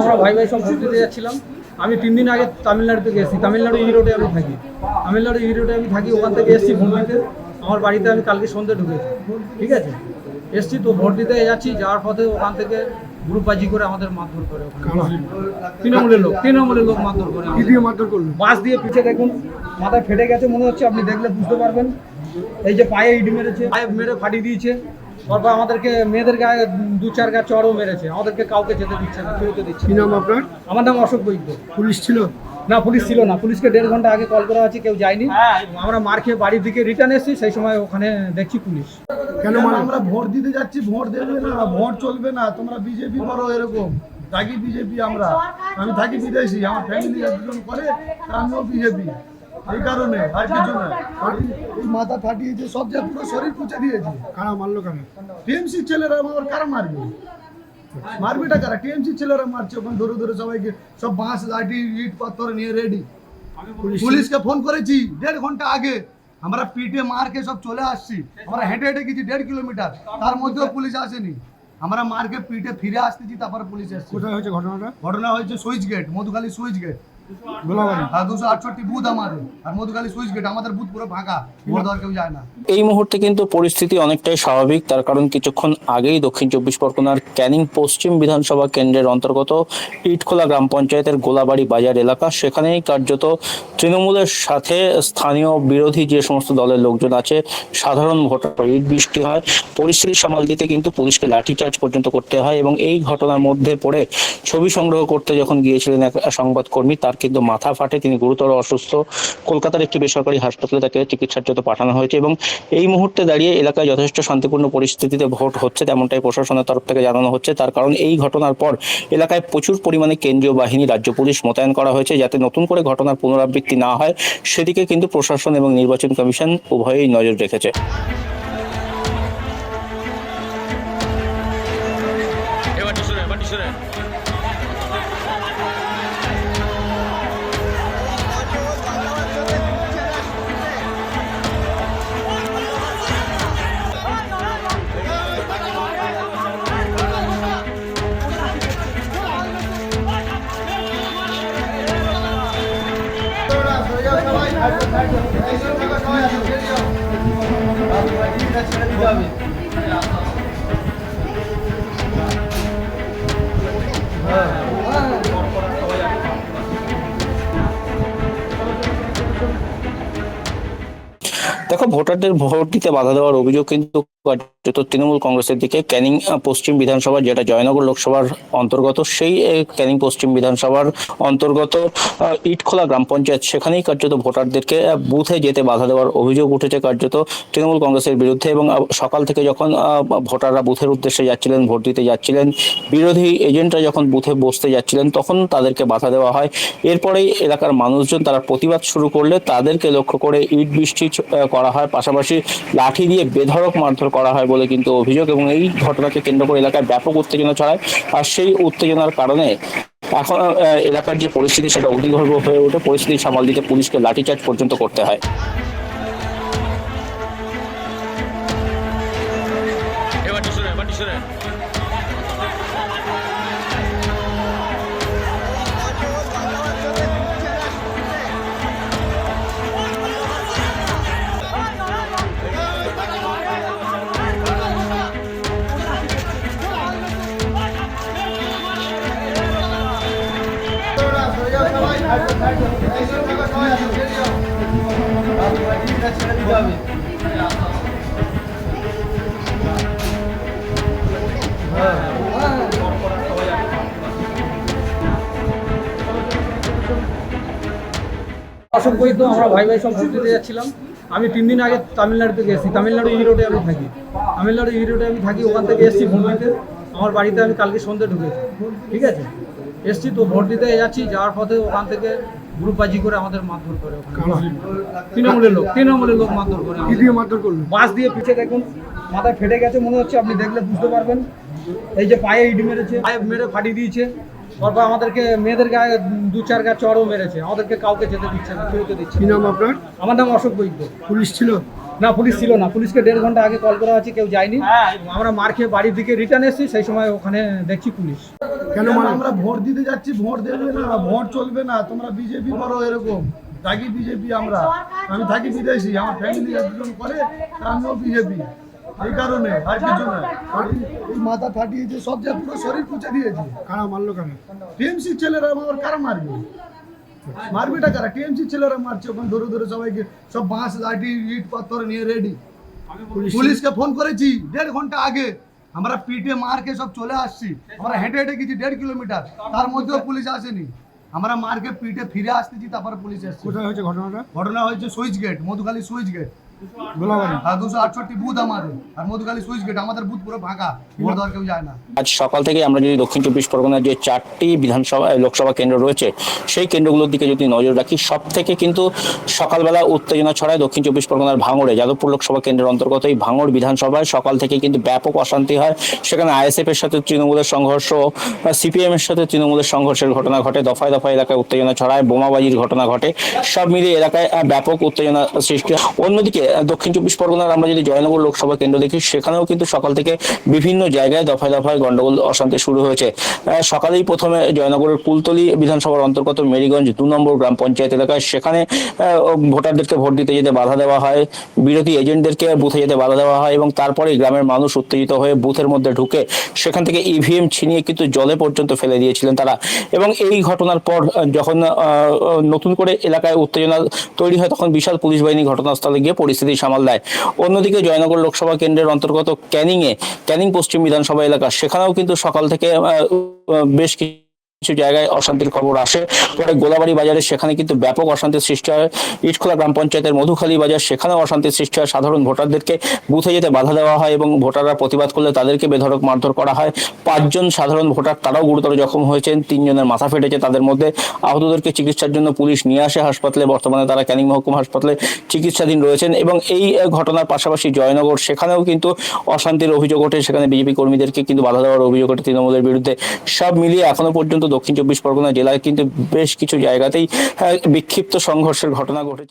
আমরা ভাই ভাই সব ঘুরতে যাচ্ছিলাম। আমি তিন দিন আগে তামিলনাড়ু থেকে এসেছি। তামিলনাড়ু ই রোডে আমি থাকি। তামিলনাড়ু ই রোডে আমি থাকি, ওখান থেকে এসেছি ভোট দিতে আমার বাড়িতে আমি কালকে সন্ধ্যে ঢুকেছি। ঠিক আছে? এসছি তো ভোট দিতে যাচ্ছি, যাওয়ার পথে ওখান থেকে গ্রুপবাজি করে আমাদের মারধর করে তৃণমূলের লোক তৃণমূলের লোক মারধর করে কি দিয়ে মারধর করল। বাস দিয়ে পিছে দেখুন মাথায় ফেটে গেছে মনে হচ্ছে আপনি দেখলে বুঝতে পারবেন। এই যে পায়ে ইট মেরেছে পায়ে মেরে ফাটিয়ে দিয়েছে। তারপর আমাদেরকে মেয়েদের গায়ে দু চার গা চড়ও মেরেছে। আমাদেরকে কাউকে যেতে দিচ্ছে না কেউতে দিচ্ছে কি নাম আপনার? আমার নাম অশোক বৈদ্য। পুলিশ ছিল? না পুলিশ ছিল না। পুলিশকে দেড় ঘণ্টা আগে কল করা আছে কেউ যায়নি। আমরা মার খেয়ে বাড়ির দিকে রিটার্ন এসেছি সেই সময় ওখানে দেখছি পুলিশ। কেন মারলো আমরা ভোট দিতে যাচ্ছি ভোট দেবে না ভোট চলবে না। তোমরা বিজেপি করো এরকম। থাকি বিজেপি আমরা। আমি থাকি বিদেশি আমার ফ্যামিলি একজন করে আমিও বিজেপি। এই কারণে আর কিছু না। এই মাথা ফাটিয়েছে সব যা পুরো শরীর পুচে দিয়েছে। কারা মারলো কেন? টিএমসি ছেলেরা আমার কারা মারবে? মারবেটা কারা? টিএমসি ছেলেরা মারছে ওখানে ধরে ধরে সবাইকে। সব বাঁশ লাঠি ইট পাথর নিয়ে রেডি পুলিশকে ফোন করেছি দেড় ঘণ্টা আগে। আমরা পিঠে মারকে সব চলে আসছি। আমরা হেঁটে হেঁটে গেছি দেড় কিলোমিটার। তার মধ্যেও পুলিশ আসেনি। আমরা মারকে পিঠে ফিরে আসতেছি তারপরে পুলিশ আসছে কোথায় হয়েছে ঘটনাটা? ঘটনা হয়েছে switch gate Madhukhali switch gate. এই মুহূর্তে কিন্তু পরিস্থিতি অনেকটাই স্বাভাবিক। তার কারণ কিছুক্ষণ আগেই দক্ষিণ চব্বিশ পরগনার ক্যানিং পশ্চিম বিধানসভা কেন্দ্রের অন্তর্গত ইটখোলা গ্রাম পঞ্চায়েতের গোলাবাড়ি বাজার এলাকা। সেখানেই কার্যত তৃণমূলের সাথে স্থানীয় বিরোধী যে সমস্ত দলের লোকজন আছে, সাধারণ ভোটার ইট বৃষ্টি হয়। পরিস্থিতি সামাল দিতে কিন্তু পুলিশকে লাঠিচার্জ পর্যন্ত করতে হয় এবং এই ঘটনার মধ্যে পড়ে ছবি সংগ্রহ করতে যখন গিয়েছিলেন এক সংবাদকর্মী, তার কিন্তু মাথা ফাটে, তিনি গুরুতর অসুস্থ। কলকাতার একটি বেসরকারি হাসপাতালে তাকে চিকিৎসার জন্য পাঠানো হয়েছে এবং এই মুহূর্তে দাঁড়িয়ে এলাকায় যথেষ্ট শান্তিপূর্ণ পরিস্থিতিতে ভোট হচ্ছে, তেমনটাই প্রশাসনের তরফ থেকে জানানো হচ্ছে। তার কারণ, এই ঘটনার পর এলাকায় প্রচুর পরিমাণে কেন্দ্রীয় বাহিনী, রাজ্য পুলিশ মোতায়েন করা হয়েছে যাতে নতুন করে ঘটনার পুনরাবৃত্তি না হয়। সেদিকে কিন্তু প্রশাসন এবং নির্বাচন কমিশন উভয়েই নজর রেখেছে। দেখো ভোটারদের ভোট দিতে বাধা দেওয়ার অভিযোগ কিন্তু কার্যত তৃণমূল কংগ্রেসের দিকে ক্যানিং পশ্চিম বিধানসভার যেটা জয়নগর লোকসভার অন্তর্গত, সেই ক্যানিং পশ্চিম বিধানসভার অন্তর্গত ইটখোলা গ্রাম পঞ্চায়েত, সেখানেই কার্যত ভোটারদেরকে বুথে যেতে বাধা দেওয়ার অভিযোগ উঠেছে কার্যত তৃণমূল কংগ্রেসের বিরুদ্ধে এবং সকাল থেকে যখন ভোটাররা বুথের উদ্দেশ্যে যাচ্ছিলেন, ভোট দিতে যাচ্ছিলেন, বিরোধী এজেন্টরা যখন বুথে বসতে যাচ্ছিলেন, তখন তাদেরকে বাধা দেওয়া হয়। এরপরেই এলাকার মানুষজন তারা প্রতিবাদ শুরু করলে তাদেরকে লক্ষ্য করে ইট বৃষ্টি করা হয়। পাশাপাশি লাঠি দিয়ে বেধড়ক মারধর করা হয় কিন্তু অভিযোগ এবং এই ঘটনাকে কেন্দ্র করে এলাকায় ব্যাপক উত্তেজনা ছড়ায়। আর সেই উত্তেজনার কারণে এখন এলাকার যে পরিস্থিতি সেটা অগ্নিগর্ভ হয়ে ওঠে। পরিস্থিতি সামাল দিতে পুলিশকে লাঠিচার্জ পর্যন্ত করতে হয়। আমরা ভাই ভাই সব ঘুরতে যাচ্ছিলাম। আমি তিন দিন আগে তামিলনাড়ুতে এসেছি। তামিলনাড়ু ই রোডে আমি থাকি। তামিলনাড়ু ই রোডে আমি থাকি, ওখান থেকে এসেছি ভোট দিতে আমার বাড়িতে আমি কালকে সন্ধ্যে ঢুকেছি। ঠিক আছে? এসছি তো ভোট দিতে যাচ্ছি, যাওয়ার পথে ওখান থেকে গ্রুপবাজি করে আমাদের মারধর করে তৃণমূলের লোক তৃণমূলের লোক মারধর করে কি দিয়ে মারধর করল? বাস দিয়ে পিছে দেখুন মাথায় ফেটে গেছে মনে হচ্ছে আপনি দেখলে বুঝতে পারবেন। এই যে পায়ে ইট মেরেছে পায়ে মেরে ফাটিয়ে দিয়েছে। তারপর আমাদেরকে মেয়েদের গায়ে দু চার গায়ে চড়ও মেরেছে। আমাদেরকে কাউকে যেতে দিচ্ছে না ফিরতে দিচ্ছে কি নাম আপনার? আমার নাম অশোক বৈদ্য। পুলিশ ছিল? না পুলিশ ছিল না। পুলিশকে দেড় ঘণ্টা আগে কল করা আছে কেউ যায়নি। আমরা মার খেয়ে বাড়ির দিকে রিটার্ন এসেছি সেই সময় ওখানে দেখছি পুলিশ। কেন কেন আমরা ভোট দিতে যাচ্ছি ভোট দেবে না ভোট চলবে না তোমরা বিজেপি করো এরকম। থাকি বিজেপি আমরা। আমি থাকি বিদেশি আমার ফ্যামিলি একজন করে আমিও বিজেপি এই কারণে আর কিছু না। এই মাথা ফাটিয়েছে সব যা পুরো শরীর পুঁচে দিয়েছে। কারা মারলো কেন? টিএমসি ছেলেরা আমার কারা মারবে? মারবেটা করা? টিএমসি ছেলেরা মারছে ওখানে ধরে ধরে সবাইকে সব বাঁশ লাঠি ইট পাথর নিয়ে রেডি পুলিশকে ফোন করেছি দেড় ঘণ্টা আগে। আমরা পিটে মারকে সব চলে আসছি। আমরা হেঁটে হেঁটে গেছি দেড় কিলোমিটার। তার মধ্যেও পুলিশ আসেনি। আমরা মারকে পিটে ফিরে আসতেছি তারপরে পুলিশ আসছে কোথায় হয়েছে ঘটনাটা? ঘটনা হয়েছে switch gate Madhukhali switch gate. আজ সকাল থেকে আমরা যদি দক্ষিণ চব্বিশ পরগনার যে চারটি বিধানসভা লোকসভা কেন্দ্র রয়েছে, সেই কেন্দ্রগুলোর দিকে যদি নজর রাখি সব থেকে কিন্তু সকালবেলা উত্তেজনা ছড়ায় দক্ষিণ চব্বিশ পরগনার ভাঙড়ে। যাদবপুর লোকসভা কেন্দ্রের অন্তর্গত এই ভাঙড় বিধানসভায় সকাল থেকে কিন্তু ব্যাপক অশান্তি হয়। সেখানে আইএসএফ এর সাথে তৃণমূলের সংঘর্ষ সিপিএম এর সাথে তৃণমূলের সংঘর্ষের ঘটনা ঘটে। দফায় দফায় এলাকায় উত্তেজনা ছড়ায়, বোমাবাজির ঘটনা ঘটে। সব মিলিয়ে এলাকায় ব্যাপক উত্তেজনা সৃষ্টি অন্যদিকে দক্ষিণ চব্বিশ পরগনার আমরা যদি জয়নগর লোকসভা কেন্দ্র দেখি, সেখানেও কিন্তু সকাল থেকে বিভিন্ন জায়গায় দফায় দফায় গন্ডগোল, অশান্তি শুরু হয়েছে। সকালেই প্রথমে জয়নগরের কুলতলি বিধানসভার অন্তর্গত মেরিগঞ্জ দু নম্বর গ্রাম পঞ্চায়েত এলাকায় সেখানে ভোটারদেরকে ভোট দিতে যেতে বাধা দেওয়া হয়, বিরোধী এজেন্টদেরকে বুথে যেতে বাধা দেওয়া হয় এবং তারপরে গ্রামের মানুষ উত্তেজিত হয়ে বুথের মধ্যে ঢুকে সেখান থেকে ইভিএম ছিনিয়ে কিন্তু জলে পর্যন্ত ফেলে দিয়েছিলেন তারা। এবং এই ঘটনার পর যখন নতুন করে এলাকায় উত্তেজনা তৈরি হয়, তখন বিশাল পুলিশ বাহিনী ঘটনাস্থলে গিয়ে পরিস্থিতি সামাল দেয়। অন্যদিকে জয়নগর লোকসভা কেন্দ্রের অন্তর্গত ক্যানিং এ ক্যানিং পশ্চিম বিধানসভা এলাকা, সেখানেও কিন্তু সকাল থেকে বেশ কিছু কিছু জায়গায় অশান্তির খবর আসে। পরে গোলাবাড়ি বাজারে সেখানে কিন্তু ব্যাপক অশান্তির সৃষ্টি হয়। ইটখোলা গ্রাম পঞ্চায়েতের মধুখালী বাজার সেখানেও অশান্তির সৃষ্টি হয়। সাধারণ ভোটারদেরকে বুথে যেতে বাধা দেওয়া হয় এবং ভোটাররা প্রতিবাদ করলে তাদেরকে বেধড়ক মারধর করা হয়। পাঁচজন সাধারণ ভোটার তারাও গুরুতর জখম হয়েছেন। তিনজনের মাথা ফেটেছে তাদের মধ্যে। আহতদেরকে চিকিৎসার জন্য পুলিশ নিয়ে আসে হাসপাতালে। বর্তমানে তারা ক্যানিং মহকুমা হাসপাতালে চিকিৎসাধীন রয়েছেন এবং এই ঘটনার পাশাপাশি জয়নগর সেখানেও কিন্তু অশান্তির অভিযোগ ওঠে। সেখানে বিজেপি কর্মীদেরকে কিন্তু বাধা দেওয়ার অভিযোগ ওঠে তৃণমূলের বিরুদ্ধে। সব মিলিয়ে এখনও পর্যন্ত দক্ষিণ চব্বিশ পরগনা জেলায় কিন্তু বেশ কিছু জায়গাতেই আহ, বিক্ষিপ্ত সংঘর্ষের ঘটনা ঘটেছে।